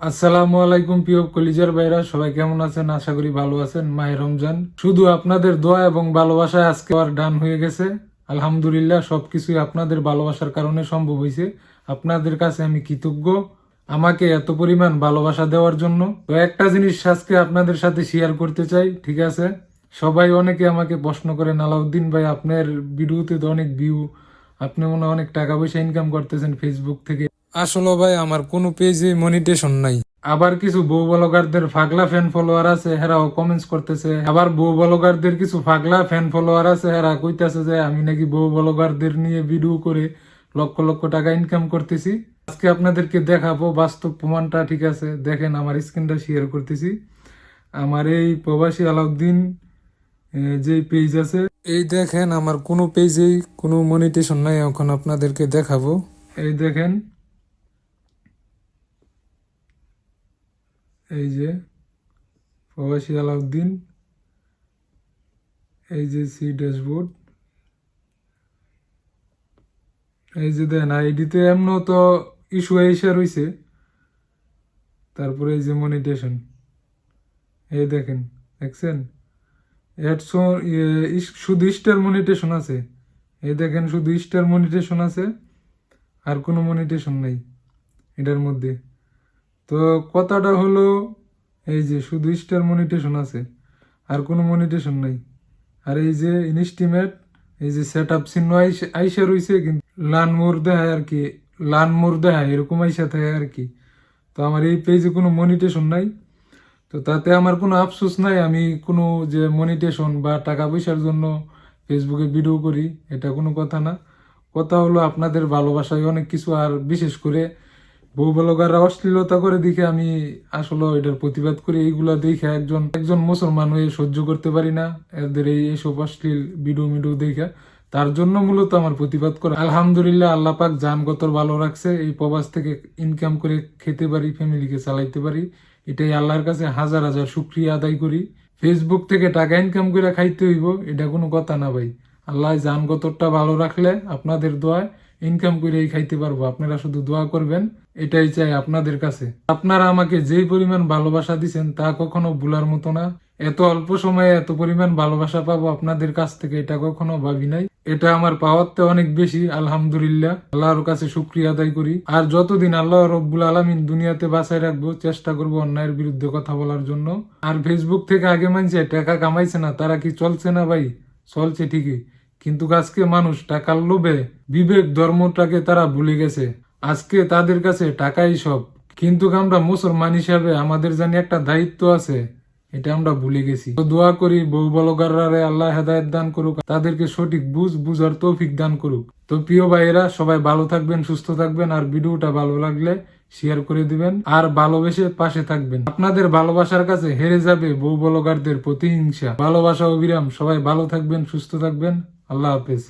আসসালামু আলাইকুম, প্রিয় কলিজার ভাইরা। সবাই কেমন আছেন? আশা করি ভালো আছেন। মাহে রমজান। শুধু আপনাদের দোয়া এবং ভালোবাসায় আজকে আর ডান হয়ে গেছে। আলহামদুলিল্লাহ, সবকিছুই আপনাদের ভালোবাসার কারণে সম্ভব হয়েছে। আপনাদের কাছে আমি কৃতজ্ঞ। আমাকে এত পরিমাণ ভালোবাসা দেওয়ার জন্য। তো একটা জিনিস আজকে আপনাদের সাথে শেয়ার করতে চাই, ঠিক আছে? সবাই অনেকে আমাকে প্রশ্ন করেন, আলাউদ্দিন ভাই, আপনার ভিডিওতে তো অনেক ভিউ আপনি মনে অনেক টাকা পয়সা ইনকাম করতেছেন ফেসবুক থেকে। আসলে ভাই আমার কোনো পেজে মনিটেশন নাই। আবার কিছু বউ ব্লগারদের ফাগলা ফ্যান ফলোয়ার আছে হেরাও কমেন্টস করতেছে। আবার বউ ব্লগারদের কিছু ফাগলা ফ্যান ফলোয়ার আছে হেরা কইতাছে যে আমি নাকি বউ ব্লগারদের নিয়ে ভিডিও করে লক্ষ লক্ষ টাকা ইনকাম করতেছি। আজকে আপনাদেরকে দেখাবো বাস্তব প্রমাণটা ঠিক আছে। দেখেন আমার স্ক্রিনটা শেয়ার করতেছি। আমার এই প্রবাসী আলাউদ্দিন যে পেজ আছে। এই দেখেন আমার কোনো পেজেই কোনো মনিটেশন নাই এখন আপনাদেরকে দেখাবো। এই দেখেন এই যে প্রবাসী আলাউদ্দিন, এই যে সি ড্যাশবোর্ড, এই যে দেন আইডিতে এমন তো ইস্যু এসে রয়েছে তারপরে এই যে মনিটেশন, এই দেখেন, দেখছেন? এডসো শুধু স্টার মনিটেশন আছে। এই দেখেন, শুধু স্টার মনিটেশন আছে, আর কোনো মনিটেশন নাই এটার মধ্যে। তো কথাটা হলো, এই যে শুধু স্টার মনিটেশন আছে, আর কোনো মনিটেশন নাই। আর এই যে ইনস্টিমেট এই যে সেট আপ চিহ্ন আইসা- রইছে, কিন্তু লান মোর দেখায় আর কি লান মোর দেখায়, এরকম আইসা থাকে আর কি। তো আমার এই পেজে কোনো মনিটেশন নাই। তো তাতে আমার কোনো আফসোস নাই, আমি কোনো যে মনিটেশন বা টাকা পয়সার জন্য ফেসবুকে ভিডিও করি, এটা কোনো কথা না। কথা হলো আপনাদের ভালোবাসায় অনেক কিছু, আর বিশেষ করে বউ ব্লগাররা অশ্লীলতা করে দেখে আমি আসলে এটার প্রতিবাদ করি। এইগুলা দেখে একজন একজন মুসলমান হয়ে সহ্য করতে পারি না। এদের এই এইসব অশ্লীল ভিডিও মিডিও দেখে তার জন্য মূলত আমার প্রতিবাদ করা। আলহামদুলিল্লাহ আল্লাহ পাক জান গতর ভালো রাখছে। এই প্রবাস থেকে ইনকাম করে খেতে পারি ফ্যামিলিকে চালাইতে পারি। এটাই আল্লাহর কাছে হাজার হাজার শুক্রিয়া আদায় করি। ফেসবুক থেকে টাকা ইনকাম করে খাইতে হইব, এটা কোনো কথা না ভাই। আল্লাহ জান গতরটা ভালো রাখলে আপনাদের দোয়ায় ইনকাম করে খাইতে পারব। আপনারা শুধু দোয়া করবেন, এটাই চাই আপনাদের কাছে। আপনারা আমাকে যেই পরিমাণ ভালোবাসা দিচ্ছেন তা কখনো ভুলার মতো না। এত অল্প সময়ে এত পরিমাণ ভালোবাসা পাবো আপনাদের কাছ থেকে, এটা কখনো ভাবি নাই। এটা আমার পাওয়ারতে অনেক বেশি, আলহামদুলিল্লাহ। আল্লাহর কাছে শুক্রিয়া আদায় করি। আর যতদিন আল্লাহ রব্বুল আলমিন দুনিয়াতে বাঁচায় রাখব, চেষ্টা করব অন্যায়ের বিরুদ্ধে কথা বলার জন্য। আর ফেসবুক থেকে আগে মানছে টাকা কামাইছে না, তারা কি চলছে না ভাই? চলছে ঠিকই। কিন্তু আজকে মানুষ টাকার লোভে? বিবেক ধর্মটাকে তারা ভুলে গেছে। আজকে তাদের কাছে টাকাই সব। কিন্তু আমরা মুসলমান হিসাবে আমাদের জানি একটা দায়িত্ব আছে। এটা আমরা ভুলে গেছি। তো দোয়া করি বউ বলগাররা আল্লাহ হেদায়ত দান করুক, তাদেরকে সঠিক বুঝ বুঝার তৌফিক দান করুক। তো প্রিয় ভাইয়েরা, সবাই ভালো থাকবেন, সুস্থ থাকবেন, আর ভিডিওটা ভালো লাগলে শেয়ার করে দিবেন, আর ভালোবেসে পাশে থাকবেন। আপনাদের ভালোবাসার কাছে হেরে যাবে বউ বলগারদের প্রতিহিংসা। ভালোবাসা অবিরাম সবাই ভালো থাকবেন, সুস্থ থাকবেন। আল্লাহ হাফেজ।